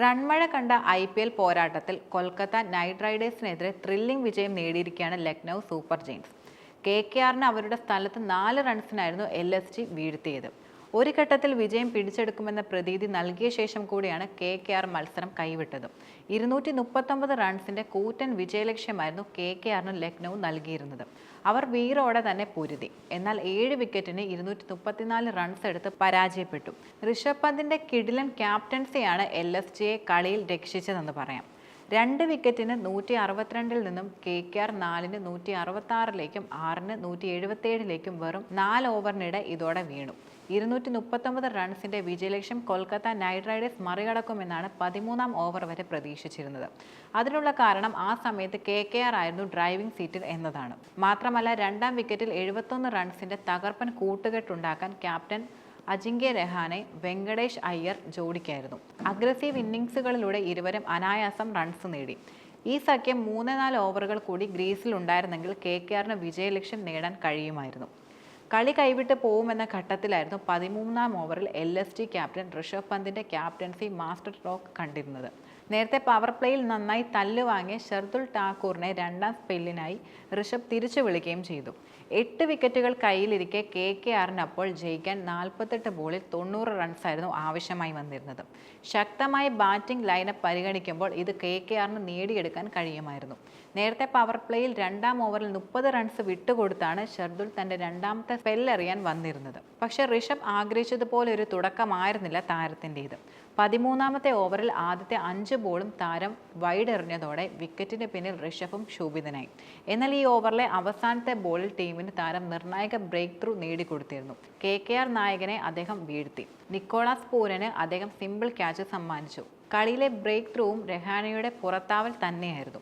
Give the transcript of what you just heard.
റൺമഴ കണ്ട I P L പോരാട്ടത്തിൽ Kolkata night റൈഡേഴ്സിനെതിരെ thrilling വിജയം നേടിയിരിക്കുകയാണ് Lucknow super giants. K K ആറിന് അവരുടെ സ്ഥലത്ത് നാല് റൺസിനായിരുന്നു എൽ എസ് ജി വീഴ്ത്തിയത്. ഒരു ഘട്ടത്തിൽ വിജയം പിടിച്ചെടുക്കുമെന്ന പ്രതീതി നൽകിയ ശേഷം കൂടിയാണ് കെ കെ ആർ മത്സരം കൈവിട്ടത്. ഇരുന്നൂറ്റി മുപ്പത്തൊമ്പത് റൺസിന്റെ കൂറ്റൻ വിജയലക്ഷ്യമായിരുന്നു കെ കെ ആറിന് ലക്നൌ നൽകിയിരുന്നത്. അവർ വീറോടെ തന്നെ പൊരുതി. എന്നാൽ ഏഴ് വിക്കറ്റിന് ഇരുന്നൂറ്റി മുപ്പത്തിനാല് റൺസ് എടുത്ത് പരാജയപ്പെട്ടു. ഋഷഭ് പന്തിന്റെ കിടിലൻ ക്യാപ്റ്റൻസിയാണ് എൽ എസ് ജിയെ കളിയിൽ രക്ഷിച്ചതെന്ന് പറയാം. രണ്ട് വിക്കറ്റിന് നൂറ്റി അറുപത്തിരണ്ടിൽ നിന്നും കെ കെ ആർ നാലിന് നൂറ്റി അറുപത്തി ആറിലേക്കും ആറിന് നൂറ്റി എഴുപത്തി ഏഴിലേക്കും വെറും നാല് ഓവറിനിടെ ഇതോടെ വീണു. ഇരുന്നൂറ്റി മുപ്പത്തൊമ്പത് റൺസിന്റെ വിജയലക്ഷ്യം കൊൽക്കത്ത നൈറ്റ് റൈഡേഴ്സ് മറികടക്കുമെന്നാണ് പതിമൂന്നാം ഓവർ വരെ പ്രതീക്ഷിച്ചിരുന്നത്. അതിനുള്ള കാരണം ആ സമയത്ത് കെ കെ ആർ ആയിരുന്നു ഡ്രൈവിംഗ് സീറ്റിൽ എന്നതാണ്. മാത്രമല്ല രണ്ടാം വിക്കറ്റിൽ എഴുപത്തൊന്ന് റൺസിന്റെ തകർപ്പൻ കൂട്ടുകെട്ടുണ്ടാക്കാൻ ക്യാപ്റ്റൻ അജിങ്ക്യ രഹാനെ വെങ്കടേഷ് അയ്യർ ജോഡിക്കായിരുന്നു. അഗ്രസീവ് ഇന്നിങ്സുകളിലൂടെ ഇരുവരും അനായാസം റൺസ് നേടി. ഈ സഖ്യം മൂന്ന് നാല് ഓവറുകൾ കൂടി ഗ്രീസിൽ ഉണ്ടായിരുന്നെങ്കിൽ കെ കെ ആറിന് വിജയലക്ഷ്യം നേടാൻ കഴിയുമായിരുന്നു. കളി കൈവിട്ട് പോകുമെന്ന ഘട്ടത്തിലായിരുന്നു പതിമൂന്നാം ഓവറിൽ L S T captain Rishabh പന്തിന്റെ ക്യാപ്റ്റൻസി മാസ്റ്റർ സ്ട്രോക്ക് കണ്ടിരുന്നത്. നേരത്തെ പവർ പ്ലേയിൽ നന്നായി തല്ലുവാങ്ങിയ ഷർദുൽ ഠാക്കൂറിനെ രണ്ടാം സ്പെല്ലിനായി ഋഷഭ് തിരിച്ചു വിളിക്കുകയും ചെയ്തു. എട്ട് വിക്കറ്റുകൾ കയ്യിലിരിക്കെ കെ കെ ആറിനപ്പോൾ ജയിക്കാൻ നാൽപ്പത്തെട്ട് ബോളിൽ തൊണ്ണൂറ് റൺസായിരുന്നു ആവശ്യമായി വന്നിരുന്നത്. ശക്തമായ ബാറ്റിംഗ് ലൈനപ്പ് പരിഗണിക്കുമ്പോൾ ഇത് കെ കെ ആറിന് നേടിയെടുക്കാൻ കഴിയുമായിരുന്നു. നേരത്തെ പവർ പ്ലേയിൽ രണ്ടാം ഓവറിൽ മുപ്പത് റൺസ് വിട്ടുകൊടുത്താണ് ഷർദുൽ തന്റെ രണ്ടാമത്തെ സ്പെല്ലെറിയാൻ വന്നിരുന്നത്. പക്ഷേ ഋഷഭ് ആഗ്രഹിച്ചതുപോലെ ഒരു തുടക്കമായിരുന്നില്ല താരത്തിന്റേത്. പതിമൂന്നാമത്തെ ഓവറിൽ ആദ്യത്തെ അഞ്ച് ബോളും താരം വൈഡ് എറിഞ്ഞതോടെ വിക്കറ്റിന് പിന്നിൽ ഋഷഭും ശോഭിതനായി. എന്നാൽ ഈ ഓവറിലെ അവസാനത്തെ ബോളിൽ ടീമിന് താരം നിർണായക ബ്രേക്ക് ത്രൂ നേടിക്കൊടുത്തിരുന്നു. കെ കെ ആർ നായകനെ അദ്ദേഹം വീഴ്ത്തി. നിക്കോളാസ് പൂരന് അദ്ദേഹം സിമ്പിൾ ക്യാച്ച് സമ്മാനിച്ചു. കളിയിലെ ബ്രേക്ക് ത്രൂവും രഹാനയുടെ പുറത്താവൽ തന്നെയായിരുന്നു.